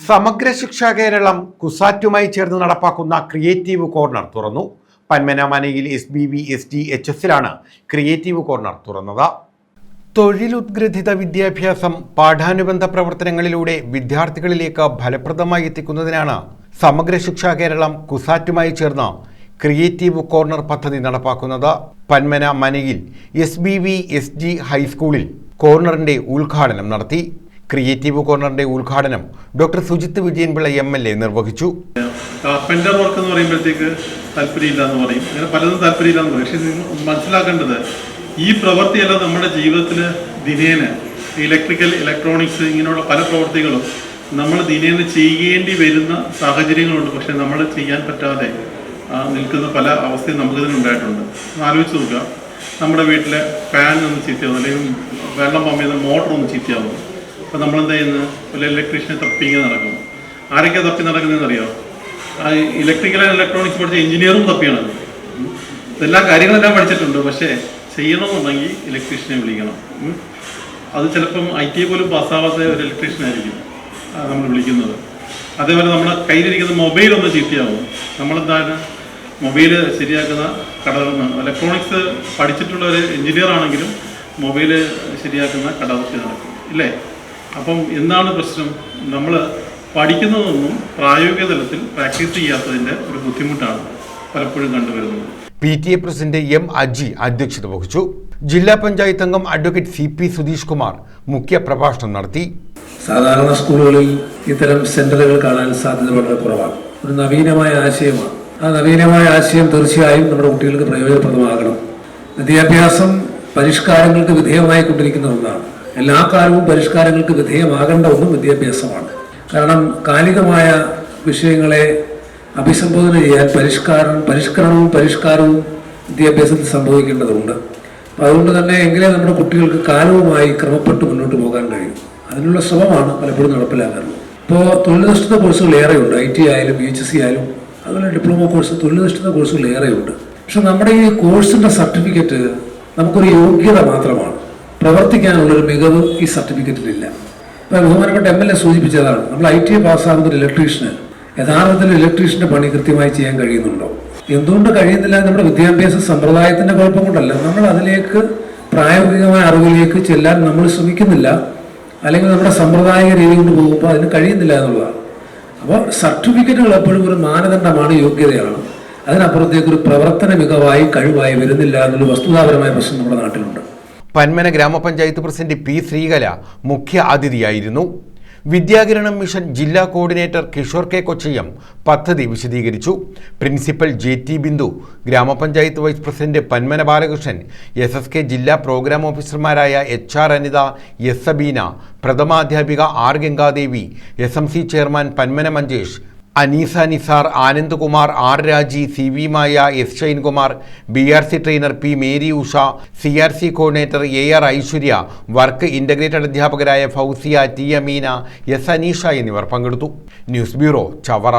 സമഗ്ര ശിക്ഷാ കേരളം കുസാറ്റുമായി ചേർന്ന് നടപ്പാക്കുന്ന ക്രിയേറ്റീവ് കോർണർ തുറന്നു. പന്മനമനയിൽ S B V S T H എസിലാണ് creative corner തുറന്നത്. തൊഴിലുദ്ഗ്രഥിത വിദ്യാഭ്യാസം പാഠാനുബന്ധ പ്രവർത്തനങ്ങളിലൂടെ വിദ്യാർത്ഥികളിലേക്ക് ഫലപ്രദമായി എത്തിക്കുന്നതിനാണ് സമഗ്ര ശിക്ഷാ കേരളം കുസാറ്റുമായി ചേർന്ന് ക്രിയേറ്റീവ് കോർണർ പദ്ധതി നടപ്പാക്കുന്നത്. Panmana മനയിൽ S B V S G ഹൈസ്കൂളിൽ കോർണറിന്റെ ഉദ്ഘാടനം നടത്തി. ക്രിയേറ്റീവ് കോർണറിന്റെ ഉദ്ഘാടനം doctor Sujith Vijayanpillai M L A നിർവഹിച്ചു. പെൻഡർ വർക്ക് എന്ന് പറയുമ്പോഴത്തേക്ക് താല്പര്യമില്ല എന്ന് പറയും. അങ്ങനെ പലതും താല്പര്യമില്ല എന്ന് പറയും. പക്ഷേ മനസ്സിലാക്കേണ്ടത് ഈ പ്രവൃത്തിയെല്ലാം നമ്മുടെ ജീവിതത്തിൽ ദിനേന ഇലക്ട്രിക്കൽ ഇലക്ട്രോണിക്സ് ഇങ്ങനെയുള്ള പല പ്രവൃത്തികളും നമ്മൾ ദിനേന ചെയ്യേണ്ടി വരുന്ന സാഹചര്യങ്ങളുണ്ട്. പക്ഷേ നമ്മൾ ചെയ്യാൻ പറ്റാതെ നിൽക്കുന്ന പല അവസ്ഥയും നമുക്കിതിന് ഉണ്ടായിട്ടുണ്ട്. ഒന്ന് ആലോചിച്ച് നോക്കുക. നമ്മുടെ വീട്ടിലെ ഫാൻ ഒന്ന് ചീത്തയാവുന്നു അല്ലെങ്കിൽ വെള്ളം പമ്പ് ചെയ്യുന്ന മോട്ടർ ഒന്ന് ചീത്തയാവും. അപ്പോൾ നമ്മൾ എന്താ ചെയ്യുന്നത് വല്ല ഇലക്ട്രീഷ്യനെ തപ്പിങ്ങനെ നടക്കും. ആരൊക്കെ തപ്പി നടക്കുന്നതെന്ന് അറിയാമോ ആ ഇലക്ട്രിക്കൽ ആൻഡ് ഇലക്ട്രോണിക്സ് പഠിച്ച എഞ്ചിനീയറും തപ്പിയാണ്. എല്ലാ കാര്യങ്ങളെല്ലാം പഠിച്ചിട്ടുണ്ട്. പക്ഷേ ചെയ്യണമെന്നുണ്ടെങ്കിൽ ഇലക്ട്രീഷ്യനെ വിളിക്കണം. അത് ചിലപ്പം ഐ ടി പോലും പാസ്സാവാത്ത ഒരു ഇലക്ട്രീഷ്യനായിരിക്കും നമ്മൾ വിളിക്കുന്നത്. അതേപോലെ നമ്മുടെ കയ്യിലിരിക്കുന്ന മൊബൈൽ ഒന്ന് ചീത്തയാവും. നമ്മളെന്താണ്? മൊബൈൽ ശരിയാക്കുന്ന കടകളിൽ ഇലക്ട്രോണിക്സ് പഠിച്ചിട്ടുള്ള ഒരു എഞ്ചിനീയർ ആണെങ്കിലും മൊബൈൽ ശരിയാക്കുന്ന കട നടക്കും. ഇല്ലേ? അപ്പം എന്താണ് പ്രശ്നം? നമ്മൾ പഠിക്കുന്നതൊന്നും പ്രായോഗിക തലത്തിൽ പ്രാക്ടീസ് ചെയ്യാത്തതിന്റെ ഒരു ബുദ്ധിമുട്ടാണ് പലപ്പോഴും കണ്ടുവരുന്നത്. P T A president M Aji അധ്യക്ഷത വഹിച്ചു. ജില്ലാ പഞ്ചായത്ത് അംഗം advocate C P Sudheesh Kumar മുഖ്യ പ്രഭാഷണം നടത്തി. സാധാരണ സ്കൂളുകളിൽ ഇത്തരം സെന്ററുകൾ കാണാൻ സാധ്യത വളരെ കുറവാണ്. ഒരു നവീനമായ ആശയമാണ്. ആ നവീനമായ ആശയം തീർച്ചയായും നമ്മുടെ കുട്ടികൾക്ക് പ്രയോജനപ്രദമാകണം. വിദ്യാഭ്യാസം പരിഷ്കാരങ്ങൾക്ക് വിധേയമായി കൊണ്ടിരിക്കുന്ന ഒന്നാണ്. എല്ലാ കാലവും പരിഷ്കാരങ്ങൾക്ക് വിധേയമാകേണ്ട ഒന്നും വിദ്യാഭ്യാസമാണ്. കാരണം കാലികമായ വിഷയങ്ങളെ അഭിസംബോധന ചെയ്യാൻ പരിഷ്കാരം പരിഷ്കരണവും പരിഷ്കാരവും വിദ്യാഭ്യാസത്തിൽ സംഭവിക്കേണ്ടതുണ്ട്. അതുകൊണ്ട് തന്നെ എങ്കിലേ നമ്മുടെ കുട്ടികൾക്ക് കാലവുമായി ക്രമപ്പെട്ട് മുന്നോട്ട് പോകാൻ കഴിയും. അതിനുള്ള ശ്രമമാണ് പലപ്പോഴും നടപ്പിലാക്കാറുള്ളത് ഇപ്പോൾ തൊഴിലധിഷ്ഠിത കോഴ്സുകൾ ഏറെയുണ്ട്. ഐ ടി ആയാലും പി എച്ച് സി ആയാലും അതുപോലെ ഡിപ്ലോമ കോഴ്സ് തൊഴിലധിഷ്ഠിത കോഴ്സുകൾ ഏറെയുണ്ട്. പക്ഷെ നമ്മുടെ ഈ കോഴ്സിന്റെ സർട്ടിഫിക്കറ്റ് നമുക്കൊരു യോഗ്യത മാത്രമാണ്. പ്രവർത്തിക്കാനുള്ളൊരു മികവ് ഈ സർട്ടിഫിക്കറ്റിലില്ല. ഇപ്പോൾ ബഹുമാനപ്പെട്ട എം എൽ എ സൂചിപ്പിച്ചതാണ് നമ്മൾ ഐ ടി പാസ്സാകുന്ന ഒരു ഇലക്ട്രീഷ്യന് യഥാർത്ഥത്തിൽ ഇലക്ട്രീഷ്യന്റെ പണി കൃത്യമായി ചെയ്യാൻ കഴിയുന്നുണ്ടോ? എന്തുകൊണ്ട് കഴിയുന്നില്ല നമ്മുടെ വിദ്യാഭ്യാസ സമ്പ്രദായത്തിന്റെ കുഴപ്പം കൊണ്ടല്ല. നമ്മൾ അതിലേക്ക് പ്രായോഗികമായ അറിവിലേക്ക് ചെല്ലാൻ നമ്മൾ ശ്രമിക്കുന്നില്ല. അല്ലെങ്കിൽ നമ്മുടെ സമ്പ്രദായിക രീതി കൊണ്ട് പോകുമ്പോൾ അതിന് കഴിയുന്നില്ല എന്നുള്ളതാണ്. അപ്പോൾ സർട്ടിഫിക്കറ്റുകൾ എപ്പോഴും ഒരു മാനദണ്ഡമാണ് യോഗ്യതയാണ്. അതിനപ്പുറത്തേക്ക് ഒരു പ്രവർത്തന മികവായി കഴിവായി വരുന്നില്ല എന്നുള്ള വസ്തുതാപരമായ പ്രശ്നം നമ്മുടെ നാട്ടിലുണ്ട്. പന്മന ഗ്രാമപഞ്ചായത്ത് പ്രസിഡന്റ് പി ശ്രീകല മുഖ്യ അതിഥിയായിരുന്നു. വിദ്യാകിരണം മിഷൻ ജില്ലാ കോർഡിനേറ്റർ കിഷോർ കെ കൊച്ചയ്യം പദ്ധതി വിശദീകരിച്ചു. പ്രിൻസിപ്പൽ ജെ ടി ബിന്ദു ഗ്രാമപഞ്ചായത്ത് vice president Panmana Balakrishnan S S K ജില്ലാ പ്രോഗ്രാം ഓഫീസർമാരായ H R Anitha S Sabeena പ്രഥമാധ്യാപിക R Gangadevi S M C chairman Panmana Manjesh Aneesa Nisar Anandkumar R Raji C V Maya S Shinekumar B R C trainer P Mary Usha C R C coordinator A R Aishwarya work integrated അധ്യാപകരായ Fousiya T Ameena S Aneesha എന്നിവർ പങ്കെടുത്തു. News bureau Chavara.